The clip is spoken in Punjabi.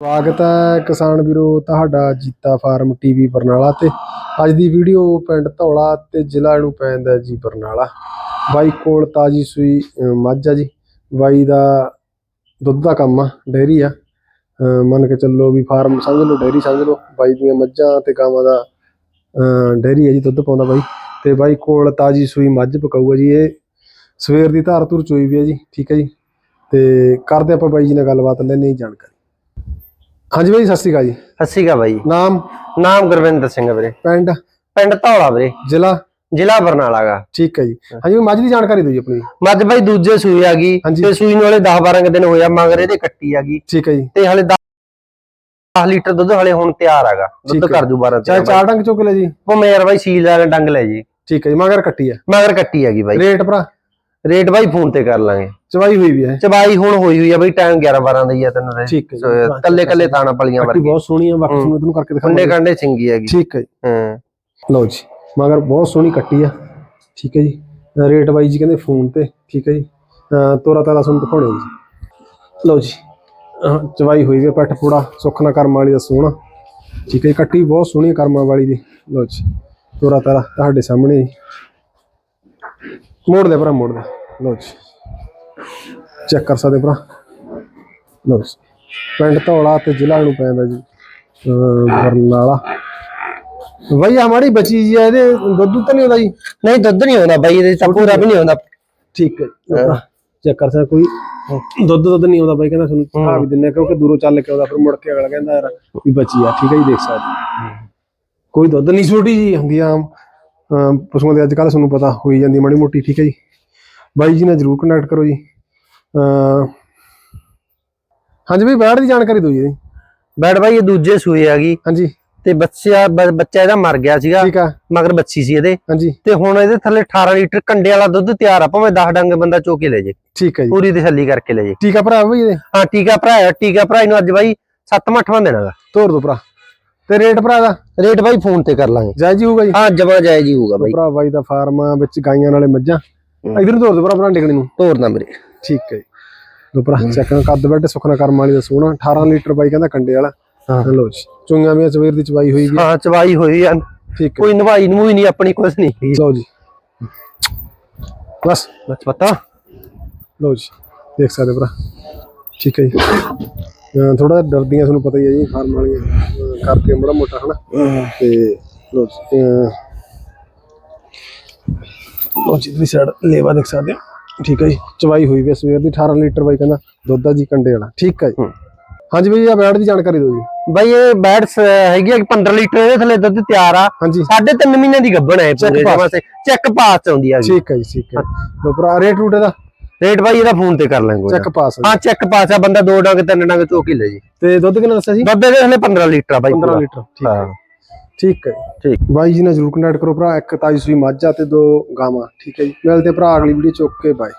ਸਵਾਗਤ ਹੈ ਕਿਸਾਨ ਵੀਰੋ, ਤੁਹਾਡਾ ਜੀਤਾ ਫਾਰਮ ਟੀਵੀ ਬਰਨਾਲਾ ਤੇ। ਅੱਜ ਦੀ ਵੀਡੀਓ ਪਿੰਡ ਧੌਲਾ ਤੇ ਜ਼ਿਲ੍ਹਾ ਨੂੰ ਪੈਂਦਾ ਜੀ ਬਰਨਾਲਾ। ਬਾਈ ਕੋਲ ਤਾਜੀ ਸੂਈ ਮੱਝ ਆ ਜੀ। ਬਾਈ ਦਾ ਦੁੱਧ ਦਾ ਕੰਮ ਆ, ਡੇਅਰੀ ਆ। ਮੰਨ ਕੇ ਚੱਲੋ ਵੀ ਫਾਰਮ ਸਮਝ ਲਓ, ਡੇਅਰੀ ਸਮਝ ਲਓ। ਬਾਈ ਦੀਆਂ ਮੱਝਾਂ ਤੇ ਗਾਵਾਂ ਦਾ ਡੇਅਰੀ ਆ ਜੀ, ਦੁੱਧ ਪਾਉਂਦਾ ਬਾਈ। ਤੇ ਬਾਈ ਕੋਲ ਤਾਜੀ ਸੂਈ ਮੱਝ ਪਕਾਊਗਾ ਜੀ ਇਹ। ਸਵੇਰ ਦੀ ਧਾਰ ਧੁਰ ਚੋਈ ਵੀ ਆ ਜੀ, ਠੀਕ ਹੈ ਜੀ। ਤੇ ਕਰਦੇ ਆਪਾਂ ਬਾਈ ਜੀ ਨਾਲ ਗੱਲਬਾਤ ਲੈਣੇ ਜਾਣਕਾਰੀ। ਹਾਂਜੀ ਬਾਈ ਸਤਿ ਸ਼੍ਰੀ ਅਕਾਲ ਜੀ। ਸਤਿ ਸ਼੍ਰੀ ਅਕਾਲ ਬਾਈ। ਨਾਮ? ਨਾਮ ਗੁਰਵਿੰਦਰ ਸਿੰਘ ਆ ਵੀਰੇ। ਪਿੰਡ? ਪਿੰਡ ਧੌਲਾ ਵੀਰੇ। ਜ਼ਿਲ੍ਹਾ? ਜ਼ਿਲ੍ਹਾ ਬਰਨਾਲਾ ਗਾ ਠੀਕ ਹੈ ਜੀ। ਹਾਂਜੀ ਮੱਝ ਦੀ ਜਾਣਕਾਰੀ ਦਿਓ ਜੀ ਆਪਣੀ। ਮੱਝ ਬਾਈ ਦੂਜੇ ਸੂਈ ਆ ਗਈ। ਤੇ ਸੂਈ ਨੂੰ ਹਲੇ 10 12 ਦਿਨ ਹੋਇਆ ਮਗਰ ਇਹਦੇ ਕੱਟੀ ਆ ਗਈ। ਠੀਕ ਹੈ ਜੀ। ਤੇ ਹਲੇ 10 ਲੀਟਰ ਦੁੱਧ ਹਲੇ ਹੁਣ ਤਿਆਰ ਹੈਗਾ ਦੁੱਧ। ਕਰ ਜੂ 12 ਚਾਹੇ ਚਾਰ ਡੰਗ ਚੁੱਕ ਲੈ ਜੀ। ਉਹ ਮੇਰ ਬਾਈ ਸੀਲ ਵਾਲਾ ਡੰਗ ਲੈ ਜੀ। ਠੀਕ ਹੈ ਜੀ ਮਗਰ ਕੱਟੀ ਹੈ ਮਗਰ ਕੱਟੀ ਹੈਗੀ ਬਾਈ। ਰੇਟ ਭਰਾ? ਰੇਟ ਬਾਈ ਫੋਨ ਤੇ ਕਰ ਲਾਂਗੇ। ਚਵਾਈ ਹੋਈ ਵੀ ਹੈ। ਚਬਾਈ ਹੁਣ ਹੋਈ ਹੋਈ ਆ ਬਾਈ ਟਾਈਮ 11 12 ਦਾ ਹੀ ਆ ਤੈਨੂੰ ਠੀਕ ਹੈ। ਕੱਲੇ ਕੱਲੇ ਤਾਣਾ ਪਲੀਆਂ ਵਰਗੀ ਬਹੁਤ ਸੋਹਣੀ ਹੈ। ਬਾਕੀ। ਤੁਹਾਨੂੰ ਤੁਹਾਨੂੰ ਕਰਕੇ ਦਿਖਾਉਂਦੇ ਕੰਡੇ ਸਿੰਗੀ ਹੈਗੀ। ਠੀਕ ਹੈ ਹਾਂ। ਲਓ ਜੀ ਮਗਰ ਬਹੁਤ ਸੋਹਣੀ ਕੱਟੀ ਆ। ਠੀਕ ਹੈ ਜੀ। ਰੇਟ ਬਾਈ ਜੀ ਕਹਿੰਦੇ ਫੋਨ ਤੇ। ਠੀਕ ਹੈ ਜੀ। ਤੋਰਾ ਤਾਰਾ ਤੁਹਾਨੂੰ ਦਿਖਾਉਣੇ ਜੀ। ਲਓ ਜੀ ਚਵਾਈ ਹੋਈ ਵੀ ਪੱਠ ਪੂੜਾ ਸੁੱਖ ਨਾ ਕਰਮ ਵਾਲੀ ਦਾ ਸੋਹਣਾ। ਠੀਕ ਹੈ ਜੀ, ਕੱਟੀ ਬਹੁਤ ਸੋਹਣੀ ਕਰਮਾਂ ਵਾਲੀ ਦੀ। ਲਓ ਜੀ ਤੋਰਾ ਤਾਰਾ ਤੁਹਾਡੇ ਸਾਹਮਣੇ ਜੀ। ਮੋੜ ਦੇ ਭਰਾ ਮੋੜ ਦੇ। ਲਓ ਜੀ। ਚੈੱਕ ਕਰ ਸਕਦੇ ਭਰਾ। ਲਓ ਜੀ। ਪਿੰਡ ਧੌਲਾ ਤੇ ਜ਼ਿਲ੍ਹਾ ਨੂੰ ਪੈਂਦਾ ਜੀ ਬਰਨਾਲਾ। ਬਈ ਹਮਾਰੀ ਬੱਚੀ ਜੀ ਇਹਦੇ ਦੁੱਧ ਤਾਂ ਨਹੀਂ ਹੁੰਦਾ ਜੀ? ਨਹੀਂ ਦੁੱਧ ਨਹੀਂ ਆਉਂਦਾ ਬਾਈ ਇਹਦੇ ਤਾਂ ਪੂਰਾ ਵੀ ਨਹੀਂ ਆਉਂਦਾ। ਠੀਕ ਹੈ ਚੈੱਕ ਕਰ ਸਕਦਾ ਕੋਈ? ਦੁੱਧ ਦੁੱਧ ਨਹੀਂ ਆਉਂਦਾ ਬਾਈ ਕਹਿੰਦਾ ਤੁਹਾਨੂੰ ਖਾ ਵੀ ਦਿੰਨੇ ਕਿਉਂਕਿ ਦੂਰੋਂ ਚੱਲ ਕੇ ਆਉਂਦਾ ਫਿਰ ਮੁੜ ਕੇ ਅਗਲਾ ਕਹਿੰਦਾ ਯਾਰ ਵੀ ਬੱਚੀ ਆ ਠੀਕ ਹੈ ਜੀ ਦੇਖ ਸਕਦੇ। ਕੋਈ ਦੁੱਧ ਨਹੀਂ ਛੋਟੀ ਜੀ ਹੁੰਦੀ ਆਮ, ਪਸ਼ੂਆਂ ਦੇ ਅੱਜ ਕੱਲ੍ਹ ਤੁਹਾਨੂੰ ਪਤਾ ਹੋਈ ਜਾਂਦੀ ਮਾੜੀ ਮੋਟੀ ਠੀਕ ਹੈ ਜੀ? ਬਾਈ ਜੀ ਨਾਲ ਜਰੂਰ ਕੰਟੈਕਟ ਕਰੋ ਜੀ। ਹਾਂਜੀ ਬਈ ਬੈੜ ਦੀ ਜਾਣਕਾਰੀ ਦਿਓ ਜੀ। ਬੈਡ ਬਾਈ ਇਹ ਦੂਜੇ ਸੂਏ ਹੈਗੀ ਹਾਂਜੀ। ਤੇ ਬੱਚਾ ਬੱਚਾ ਇਹਦਾ ਮਰ ਗਿਆ ਸੀਗਾ। ਠੀਕ ਆ। ਮਗਰ ਬੱਚੀ ਸੀ ਇਹਦੇ। ਹਾਂਜੀ। ਤੇ ਹੁਣ ਇਹਦੇ ਥੱਲੇ 18 ਲੀਟਰ ਕੰਡੇ ਵਾਲਾ ਦੁੱਧ ਤਿਆਰ ਆ ਭਾਵੇਂ 10 ਡੰਗ ਬੰਦਾ ਚੋ ਕੇ ਲੈ ਜੇ। ਠੀਕ ਹੈ ਜੀ। ਪੂਰੀ ਤਸੱਲੀ ਕਰਕੇ ਲੈ ਜੇ। ਟੀਕਾ ਭਰਾ ਬਈ ਇਹਦੇ? ਹਾਂ ਟੀਕਾ ਭਰਾਇਆ ਟੀਕਾ ਭਰਾਈ ਨੂੰ ਅੱਜ ਬਾਈ 7ਵਾਂ 8ਵਾਂ ਦੇਣਾਗਾ ਤੋਰ ਦੋ ਭਰਾ। ਤੇ ਰੇਟ ਭਰਾ ਦਾ? ਰੇਟ ਬਾਈ ਫੋਨ ਤੇ ਕਰ ਲਾਂਗੇ। ਜਾਇਜ਼ ਹੀ ਹੋਊਗਾ ਜੀ? ਹਾਂ ਜਮਾ ਜਾਇਜ਼ ਹੀ ਹੋਊਗਾ ਬਾਈ। ਭਰਾ ਬਾਈ ਦਾ ਫਾਰਮ ਵਿੱਚ ਗਾਈਆਂ ਨਾਲੇ ਮੱਝਾਂ। ਇਧਰ ਨੂੰ ਤੋਰ ਦੋ ਭਰਾ ਭਰਾ ਡਿਗਣੀ ਨੂੰ। ਤੋਰਨਾ ਵੀਰੇ। ਠੀਕ ਹੈ ਲੋ ਭਰਾ ਚੈੱਕ ਕੱਦ ਬੈਠ ਸੁਖਨਾ ਕਰਮ ਵਾਲੀ ਦਾ ਸੋਹਣਾ 18 ਲੀਟਰ ਬਾਈ ਕਹਿੰਦਾ ਕੰਡੇ ਵਾਲਾ। ਹਾਂ। ਲੋ ਜੀ ਚੁੰਗਾਂ ਵੀ ਸਵੇਰ ਦੀ ਚਵਾਈ ਹੋਈ ਵੀ ਹਾਂ ਚਵਾਈ ਹੋਈ ਆ। ਠੀਕ ਕੋਈ ਨਵਾਈ ਨਵੂਈ ਨਹੀਂ ਆਪਣੀ ਕੁਛ ਨਹੀਂ। ਲਓ ਜੀ। ਬਸ। ਬਸ ਪਤਾ। ਲਓ ਜੀ ਦੇਖ ਸਕਦੇ ਭਰਾ। ਠੀਕ ਹੈ ਜੀ। ਥੋੜਾ ਡਰਦੀਆਂ ਤੁਹਾਨੂੰ ਪਤਾ ਹੀ ਹੈ ਜੀ ਫਾਰਮ ਵਾਲੀਆਂ। ਕਰਕੇ ਬੜਾ ਮੋਟਾ ਹਨਾ? ਤੇ ਲਓ ਜੀ ਅਹ ਲਓ ਜੀ ਇਧਰਲੀ ਸਾਈਡ ਲੇਵਾ ਦੇਖ ਸਕਦੇ ਹੋ। ਠੀਕ ਹੈ ਜੀ ਚਵਾਈ ਹੋਈ ਵੀ ਸਵੇਰ ਦੀ 18 ਲੀਟਰ ਬਾਈ ਕਹਿੰਦਾ ਦੁੱਧ ਆ ਜੀ ਕੰਡੇ ਵਾਲਾ। ਠੀਕ ਹੈ ਜੀ। ਹਾਂਜੀ ਬਈ ਆ ਬੈਡ ਦੀ ਜਾਣਕਾਰੀ ਦਿਓ ਜੀ। ਬਾਈ ਇਹ ਬੈਡਸ ਹੈਗੀ ਆ ਕਿ 15 ਲੀਟਰ ਇਹਦੇ ਥੱਲੇ ਦੁੱਧ ਤਿਆਰ ਆ। ਹਾਂਜੀ। ਸਾਢੇ ਤਿੰਨ ਮਹੀਨੇ ਦੀ ਗੱਭਣ ਹੈ ਪੂਰੇ ਸੇ ਚੈੱਕ ਪਾਸ ਚ ਆਉਂਦੀ ਆ ਠੀਕ ਹੈ ਜੀ ਠੀਕ ਹੈ। ਲੋ ਭਰਾ ਰੇਟ ਰੂਟ ਇਹਦਾ? ਰੇਟ ਬਾਈ ਇਹਦਾ ਫੋਨ ਤੇ ਕਰ ਲਾਂਗੇ ਚੈੱਕ ਪਾਸ ਹਾਂ ਚੈੱਕ ਪਾਸ ਆ ਬੰਦਾ ਦੋ ਡੰਗ ਤਿੰਨ ਡੰਗ ਚੋ ਕੇ ਲੈ ਜੀ। ਤੇ ਦੁੱਧ ਕਿੰਨਾ ਦੱਸਿਆ ਜੀ ਦੁੱਧ ਇਹਦੇ ਥੱਲੇ 15 ਲੀਟਰ ਆ ਬਾਈ 15 ਪੂਰਾ। ਲੀਟਰ ਠੀਕ ਹੈ। ਠੀਕ ਹੈ ਠੀਕ। ਬਾਈ ਜੀ ਨਾਲ ਜਰੂਰ ਕੰਟੈਕਟ ਕਰੋ ਭਰਾ ਇੱਕ ਤਾਜੀ ਸੂਈ ਮੱਝ ਆ ਤੇ ਦੋ ਗਾਵਾਂ ਠੀਕ ਹੈ ਜੀ। ਮਿਲਦੇ ਭਰਾ ਅਗਲੀ ਵੀਡੀਓ ਚੁੱਕ ਕੇ ਬਾਏ